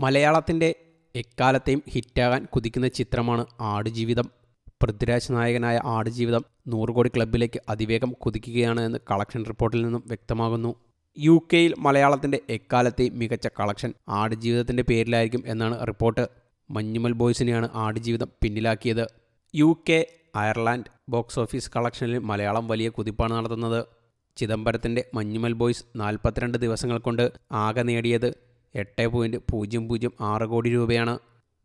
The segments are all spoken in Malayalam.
മലയാളത്തിന്റെ എക്കാലത്തെയും ഹിറ്റാകാൻ കുതിക്കുന്ന ചിത്രമാണ് ആടുജീവിതം. പൃഥ്വിരാജ് നായകനായ ആടുജീവിതം നൂറുകോടി ക്ലബിലേക്ക് അതിവേഗം കുതിക്കുകയാണ് എന്ന് കളക്ഷൻ റിപ്പോർട്ടിൽ നിന്നും വ്യക്തമാകുന്നു. യു കെയിൽ മലയാളത്തിന്റെ എക്കാലത്തെയും മികച്ച കളക്ഷൻ ആടുജീവിതത്തിന്റെ പേരിലായിരിക്കും എന്നാണ് റിപ്പോർട്ട്. മഞ്ഞുമൽ ബോയ്സിനെയാണ് Aadujeevitham പിന്നിലാക്കിയത്. U K Ireland box office കളക്ഷനിൽ Malayalam വലിയ കുതിപ്പാണ് നടത്തുന്നത്. ചിദംബരത്തിന്റെ മഞ്ഞുമൽ ബോയ്സ് നാൽപ്പത്തിരണ്ട് ദിവസങ്ങൾ കൊണ്ട് ആകെ നേടിയത്. എട്ട് പോയിന്റ് പൂജ്യം പൂജ്യം ആറ് കോടി രൂപയാണ്.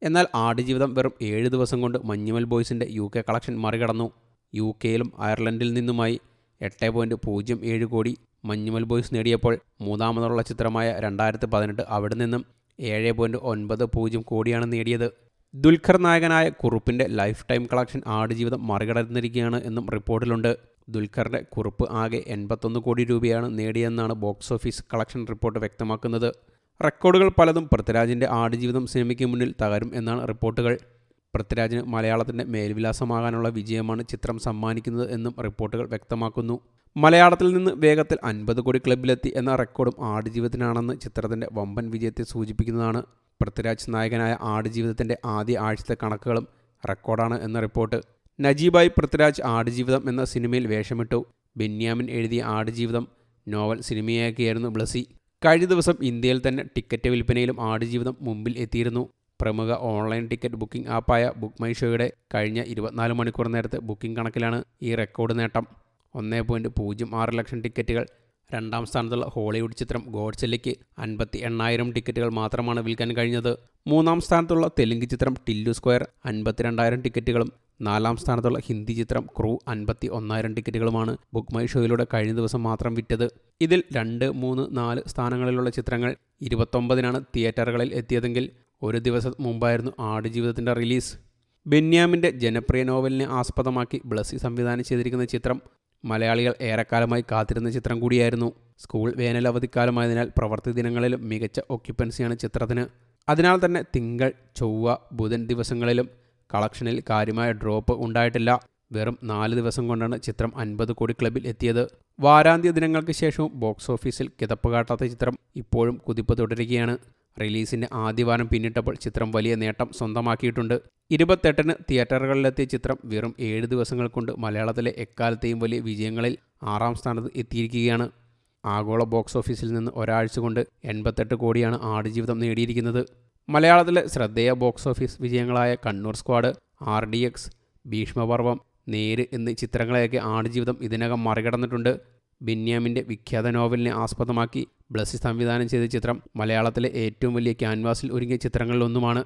എന്നാൽ ആടുജീവിതം വെറും ഏഴ് ദിവസം കൊണ്ട് മഞ്ഞുമൽ ബോയ്സിന്റെ യു കെ കളക്ഷൻ മറികടന്നു. യു കെയിലും അയർലൻഡിൽ നിന്നുമായി എട്ട് പോയിന്റ് പൂജ്യം ഏഴ് കോടി മഞ്ഞുമൽ ബോയ്സ് നേടിയപ്പോൾ മൂന്നാമതുള്ള ചിത്രമായ രണ്ടായിരത്തി പതിനെട്ട് അവിടെ നിന്നും ഏഴ് പോയിന്റ് ഒൻപത് പൂജ്യം കോടിയാണ് നേടിയത്. ദുൽഖർ നായകനായ കുറുപ്പിന്റെ ലൈഫ് ടൈം കളക്ഷൻ ആടുജീവിതം മറികടന്നിരിക്കുകയാണ് എന്നും റിപ്പോർട്ടിലുണ്ട്. ദുൽഖറിന്റെ കുറുപ്പ് ആകെ എൺപത്തൊന്ന് കോടി രൂപയാണ് നേടിയെന്നാണ് ബോക്സ് ഓഫീസ് കളക്ഷൻ റിപ്പോർട്ട് വ്യക്തമാക്കുന്നത്. റെക്കോർഡുകൾ പലതും പൃഥ്വിരാജിന്റെ ആടുജീവിതം സിനിമയ്ക്ക് മുന്നിൽ തകരും എന്നാണ് റിപ്പോർട്ടുകൾ. പൃഥ്വിരാജിന് മലയാളത്തിന്റെ മേൽവിലാസമാകാനുള്ള വിജയമാണ് ചിത്രം സമ്മാനിക്കുന്നത് എന്നും റിപ്പോർട്ടുകൾ വ്യക്തമാക്കുന്നു. മലയാളത്തിൽ നിന്ന് വേഗത്തിൽ അൻപത് കോടി ക്ലബിലെത്തി എന്ന റെക്കോർഡും ആടുജീവിതത്തിനാണെന്ന് ചിത്രത്തിന്റെ വമ്പൻ വിജയത്തെ സൂചിപ്പിക്കുന്നതാണ്. പൃഥ്വിരാജ് നായകനായ ആടുജീവിതത്തിന്റെ ആദ്യ ആഴ്ചത്തെ കണക്കുകളും റെക്കോർഡാണ് എന്ന റിപ്പോർട്ട്. നജീബായി പൃഥ്വിരാജ് ആടുജീവിതം എന്ന സിനിമയിൽ വേഷമിട്ടു. ബെന്യാമിൻ എഴുതിയ ആടുജീവിതം നോവൽ സിനിമയാക്കിയായിരുന്നു ബ്ലസി. കഴിഞ്ഞ ദിവസം ഇന്ത്യയിൽ തന്നെ ടിക്കറ്റ് വിൽപ്പനയിലും ആടുജീവിതം മുമ്പിൽ എത്തിയിരുന്നു. പ്രമുഖ ഓൺലൈൻ ടിക്കറ്റ് ബുക്കിംഗ് ആപ്പായ ബുക്ക് മൈ ഷോയുടെ കഴിഞ്ഞ ഇരുപത്തിനാല് മണിക്കൂർ നേരത്തെ ബുക്കിംഗ് കണക്കിലാണ് ഈ റെക്കോർഡ് നേട്ടം. ഒന്നേ പോയിന്റ് പൂജ്യം ആറ് ലക്ഷം ടിക്കറ്റുകൾ രണ്ടാം സ്ഥാനത്തുള്ള ഹോളിവുഡ് ചിത്രം ഗോഡ്സെല്ലയ്ക്ക് അൻപത്തി എണ്ണായിരം ടിക്കറ്റുകൾ മാത്രമാണ് വിൽക്കാൻ കഴിഞ്ഞത്. മൂന്നാം സ്ഥാനത്തുള്ള തെലുങ്ക് ചിത്രം ടില്ലു സ്ക്വയർ അൻപത്തിരണ്ടായിരം ടിക്കറ്റുകളും നാലാം സ്ഥാനത്തുള്ള ഹിന്ദി ചിത്രം ക്രൂ അൻപത്തി ഒന്നായിരം ടിക്കറ്റുകളുമാണ് ബുക്ക് മൈ ഷോയിലൂടെ കഴിഞ്ഞ ദിവസം മാത്രം വിറ്റത്. ഇതിൽ രണ്ട് മൂന്ന് നാല് സ്ഥാനങ്ങളിലുള്ള ചിത്രങ്ങൾ ഇരുപത്തൊമ്പതിനാണ് തിയേറ്ററുകളിൽ എത്തിയതെങ്കിൽ ഒരു ദിവസം മുമ്പായിരുന്നു ആടുജീവിതത്തിന്റെ റിലീസ്. ബെന്യാമിന്റെ ജനപ്രിയ നോവലിനെ ആസ്പദമാക്കി ബ്ലസ്സി സംവിധാനം ചെയ്തിരിക്കുന്ന ചിത്രം മലയാളികൾ ഏറെക്കാലമായി കാത്തിരുന്ന ചിത്രം കൂടിയായിരുന്നു. സ്കൂൾ വേനൽ അവധിക്കാലമായതിനാൽ പ്രവൃത്തി ദിനങ്ങളിലും മികച്ച ഒക്യുപ്പൻസിയാണ് ചിത്രത്തിന്. അതിനാൽ തന്നെ തിങ്കൾ ചൊവ്വ ബുധൻ ദിവസങ്ങളിലും കളക്ഷനിൽ കാര്യമായ ഡ്രോപ്പ് ഉണ്ടായിട്ടില്ല. വെറും നാല് ദിവസം കൊണ്ടാണ് ചിത്രം അൻപത് കോടി ക്ലബിൽ എത്തിയത്. വാരാന്ത്യ ദിനങ്ങൾക്ക് ശേഷവും ബോക്സ് ഓഫീസിൽ കിതപ്പ് കാട്ടാത്ത ചിത്രം ഇപ്പോഴും കുതിപ്പ് തുടരുകയാണ്. റിലീസിന്റെ ആദ്യവാരം പിന്നിട്ടപ്പോൾ ചിത്രം വലിയ നേട്ടം സ്വന്തമാക്കിയിട്ടുണ്ട്. ഇരുപത്തെട്ടിന് തിയേറ്ററുകളിലെത്തിയ ചിത്രം വെറും ഏഴ് ദിവസങ്ങൾ കൊണ്ട് മലയാളത്തിലെ എക്കാലത്തെയും വലിയ വിജയങ്ങളിൽ ആറാം സ്ഥാനത്ത് എത്തിയിരിക്കുകയാണ്. ആഗോള ബോക്സ് ഓഫീസിൽ നിന്ന് ഒരാഴ്ച കൊണ്ട് എൺപത്തെട്ട് കോടിയാണ് ആടുജീവിതം നേടിയിരിക്കുന്നത്. മലയാളത്തിലെ ശ്രദ്ധേയ box office വിജയങ്ങളായ Kannur squad R D X Bheeshmaparvam Neru എന്നീ ചിത്രങ്ങളെയൊക്കെ ആടുജീവിതം ഇതിനകം മറികടന്നിട്ടുണ്ട്. ബെന്യാമിന്റെ വിഖ്യാത നോവലിനെ ആസ്പദമാക്കി ബ്ലസ്സി സംവിധാനം ചെയ്ത ചിത്രം മലയാളത്തിലെ ഏറ്റവും വലിയ ക്യാൻവാസിൽ ഒരുങ്ങിയ ചിത്രങ്ങളിലൊന്നുമാണ്.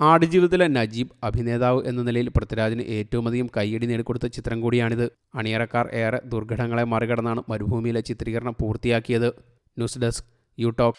ആടുജീവിതത്തിലെ നജീബ് അഭിനേതാവ് എന്ന നിലയിൽ പൃഥ്വിരാജിന് ഏറ്റവും അധികം കയ്യടി നേടിക്കൊടുത്ത ചിത്രം കൂടിയാണിത്. അണിയറക്കാർ ഏറെ ദുർഘടങ്ങളെ മറികടന്നാണ് മരുഭൂമിയിലെ ചിത്രീകരണം പൂർത്തിയാക്കിയത്. News desk you talk